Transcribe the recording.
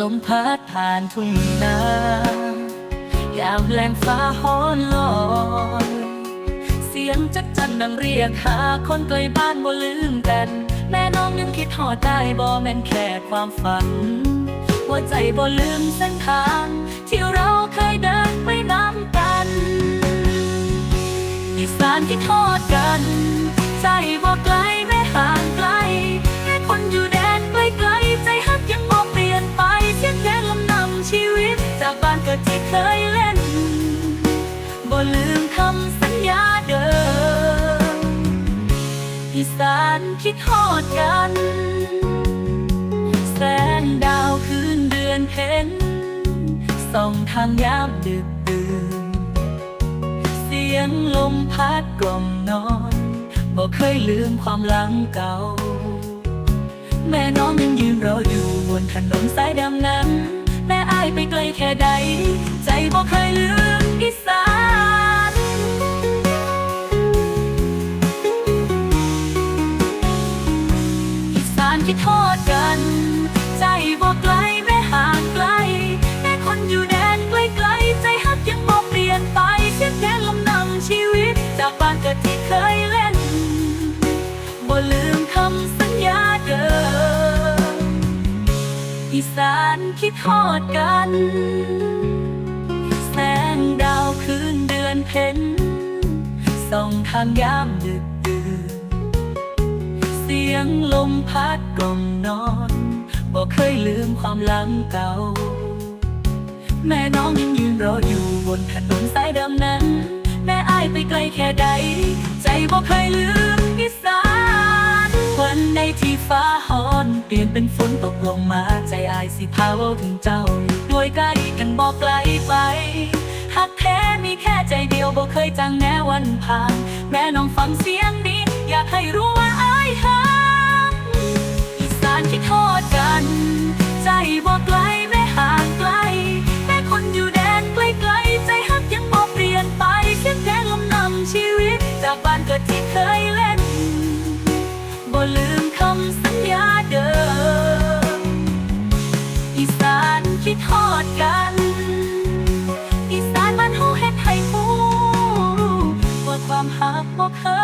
ลมพัดผ่านทุ่งนายามแรงฟ้าฮ้อนลอยเสียงจักจันดังเรียกหาคนไกลบ้านบ่ลืมกัน แม่น้องยังคิดหอดได้บ่แม่นแค่ความฝัน หัวใจบ่ลืมเส้นทาง ที่เราเคยเดินไปน้ำกันอีสานที่ทอดกัน ใจบ่ไกล จากบ้านเกิดที่เคยเล่น บ่ลืมคำสัญญาเดิมอีสานคิดทอดกัน แสงดาวคืนเดือนเพ็ญส่องทางยามดึกดื่น เสียงลมพัดกล่อมนอนบอกเคยลืมความหลังเก่า แม่น้องยังยืนรออยู่บนถนนสายดำนั้น แม่อายไปไกลแค่ใด ใจบอกเคยลืมอีสานอีสานที่ทอดกัน ใจบ สานคิดทอดกัน แสงดาวคืนเดือนเพ็ญส่องทางยามดึกดื่นเสียงลมพัดกล่อมนอนบอกเคยลืมความหลังเก่า แม่น้องยังยืนรออยู่บนถนนสายเดิมนั้น แม่อายไปไกลแค่ใด ลี่ยนเป็นฝนตกลงมาใจอายสิพาเว่าถึงเจ้า ด้วยใกล้กันบอกไกลไปหักแท้มีแค่ใจเดียวบอกเคยจางแม้วันผ่านแม่น้องฟังเสียงนี้ อยากให้รู้ว่าอายหักอีสานที่ทอดกัน ใจบอกไกลไม่ห่างไกลแม่คนอยู่แดนไกลไกลๆใจฮักยังบอกเปลี่ยนไปเสียงแดนลำนำชีวิต จากบ้านเกิดที่เคยเล สา